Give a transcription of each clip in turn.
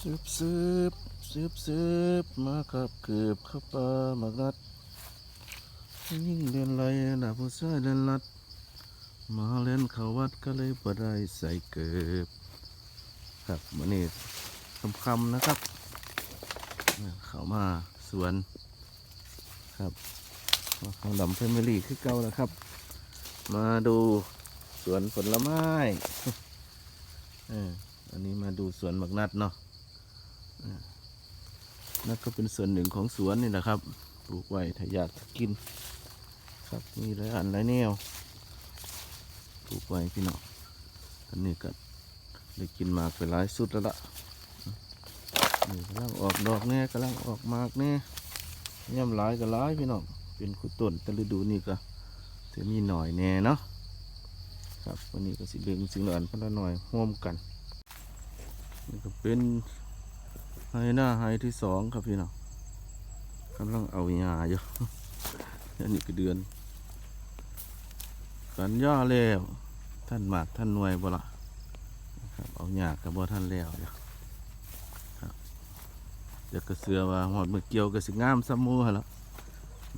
สืบสืบสืบสืบมาครับเกือบเข้าป่ามางัด ยิ่งเรียนไรนะผู้ชายเรียนรัด มาเล่นเขาวัดก็เลยบ่ได้ใส่เกือบครับมันนี่คำคำนะครับ เขามาสวนครับมาของดำเฟมิลี่คือเก่าแล้วครับ มาดูสวนผลไม้อันนี้มาดูสวนมักนัดเนาะ เออนัดก็เป็นส่วนหนึ่งของสวนนี่นะครับ ปลูกไว้ถ้าอยากกิน ครับมีหลายอันหลายแนว ปลูกไว้พี่น้องอันนี้ก็ได้กินมากไปหลายสุดแล้วละนี่กำลังออกดอกแน่กำลังออกมากแน่ย่ำหลายก็หลายพี่น้องเป็นขุดต้นแต่ฤดูนี้ก็จะมีหน่อยแน่เนาะครับวันนี้ก็สิดึงสิ่งเหล่านั้นพละหน่อยร่วมกันนี่ก็เป็น ไฮหน้าไฮที่สองครับพี่น้องกำลังเอาหญ้าอยู่อันนี้ก็เดือนกันย่าแล้ว ท่านหมากท่านหน่วยบ่ละครับ เอาหยากับบ่ท่านแล้วอยู่ครับเดี๋ยวก็เสือว่าหอดมือเกี่ยวก็สิงามซ้ำมูหั่นแล้ว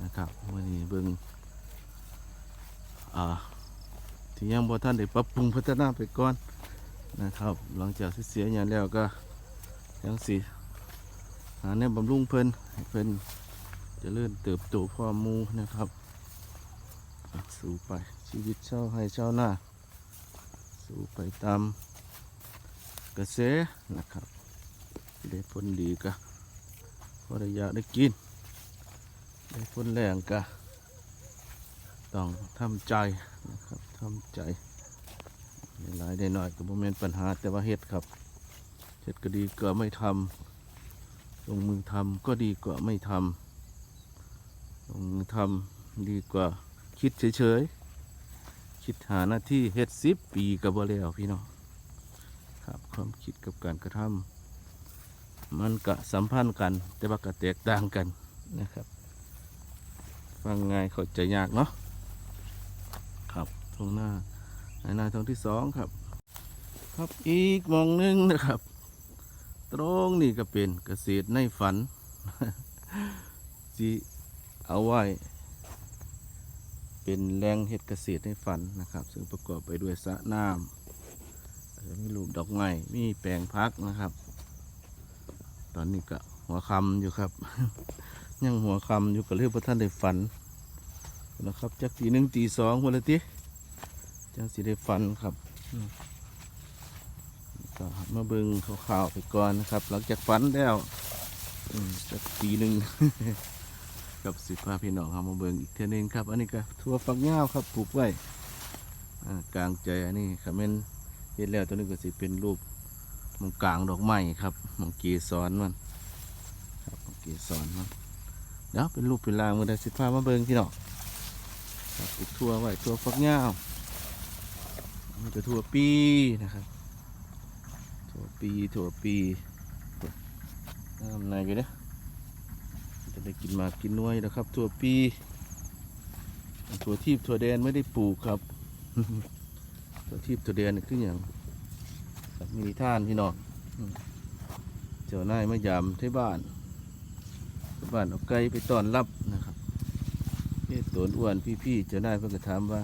นะครับวันนี้เบิ่งอ่าที่ยังบ่ท่านได้ปรับปรุงพัฒนาไปก่อนนะครับ หลังจากที่เสียหยาแล้วก็ยังสิ หาแนวบำรุงเพิ่นให้เพิ่นจะเลื่อนเติบโตพร้อมูนะครับ สู่ไปชีวิตเช่าให้เช่าหน้า สู่ไปตามกระแสนะครับ ได้ผลดีกะพอระยะได้กิน ได้ผลแรงกะต้องทำใจนะครับทำใจหลายได้หน้อยก็บ่แม่นปัญหาแต่ว่าเฮ็ดครับเฮ็ดก็ดีกว่าไม่ทำ ลงมือทำก็ดีกว่าไม่ทำลงมือทำดีกว่าคิดเฉยๆ คิดหาหน้าที่เฮ็ดสิบปีกับบ่แล้วพี่น้องครับความคิดกับการกระทำมันก็สัมพันธ์กัน แต่ว่าก็แตกต่างกันนะครับ ฟังง่ายเข้าใจยากเนาะครับตรงหน้าในหน้าทางที่สองครับ ครับอีกมองหนึงนะครับ ตรงนี่ก็เป็นเกษตรในฝันที่เอาไว้ เป็นแรงเห็ดเกษตรให้ฝันนะครับ ซึ่งประกอบไปด้วยสระน้ำมีลูกดอกไม้มีแปลงพักนะครับ ตอนนี้ก็หัวคำอยู่ครับ ยังหัวคำอยู่กับเรื่องพระท่านได้ฝันนะครับจากตีหนึ่งตีสองวันละทีจังสิได้ฝันครับ ก็มาเบิ่งข่าวๆไปก่อนนะครับ หลังจากฝันแล้วอืมจากตีหนึ่งกับสิบพาพี่น้องเอามาเบิ่งอีกเท่านึงครับ อันนี้ก็ทั่วฝักยาครับปลูกไว้กลางใจอันนี้ครับแม่นเฮ็ดแล้วตัวนี้ก็สิเป็นรูปมังกลางดอกไม้ครับมังเกสรมันครับมังเกสรมันเดี๋ยวเป็นรูปเป็นลางมาได้สิพามาเบิ่งพี่น้องครับปลูกทั่วไว้ทั่วฝักยาวนี่ก็ทั่วปีนะครับ ปีทั่วปีน้ำในกันเด้อจะได้กินมากกินน้วยนะครับ ถั่วปีถั่วทีบถั่วแดนไม่ได้ปลูกครับ ถั่วทีบถั่วแดนนี่คืออย่างมีท่านพี่น้องเจ้านายมายามที่บ้านบ้านเอาไก่ไปต้อนรับนะครับเอ๊ะตัวอ้วนพี่ๆเจ้านายเพิ่งก็ถามว่า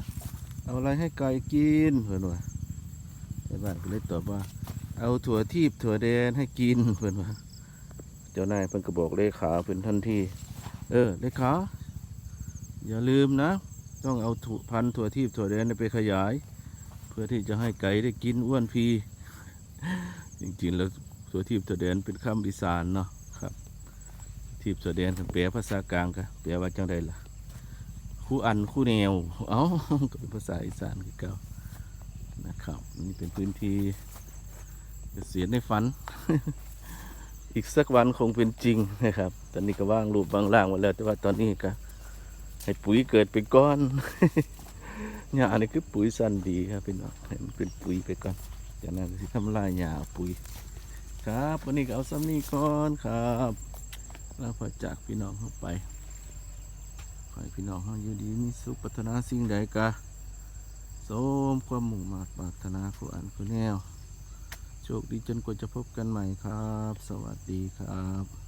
เอาอะไรให้ไก่กินเพื่อนว่าที่บ้านก็เลยตอบว่า เอาถั่วทีบถั่วแดนให้กินเพื่อนว่าเจ้านายเพิ่นก็บอกเลขาเป็นทันที่ เออเลขาอย่าลืมนะ ต้องเอาถั่วพันถั่วทีบถั่วแดนไปขยาย เพื่อที่จะให้ไก่ได้กินอ้วนพีจริงๆแล้วถั่วทีบถั่วแดนเป็นคำอีสานเนาะครับ ทีบถั่วแดนแปลภาษากลางก็แปลว่าจังไดล่ะคู่อันคู่แนว เอ้าก็เป็นภาษาอีสานคือเก่านะครับ นี่เป็นพื้นที่ เกษียในฝัน อีกสักวันคงเป็นจริงนะครับ ตอนนี้ก็ว่างรูปว่างร่างหมดแล้ว แต่ว่าตอนนี้ก็ให้ปุ๋ยเกิดไปก่อนหญ้านี่คือปุ๋ยสั้นดีครับพี่น้องให้มันเป็นปุ๋ยไปก่อนจากนั้นก็สิทำลายหญ้าปุ๋ย ครับวันนี้ก็เอาซ้ำนี้ก่อนครับแล้วพอจากพี่น้องเข้าไปขอให้พี่น้องเขาอยู่ดีมีสุขปรารถนาสิ่งใดกะสมความมุ่งมาปรารถนาผู้อันผู้แนว โชคดีจนกว่าจะพบกันใหม่ครับ สวัสดีครับ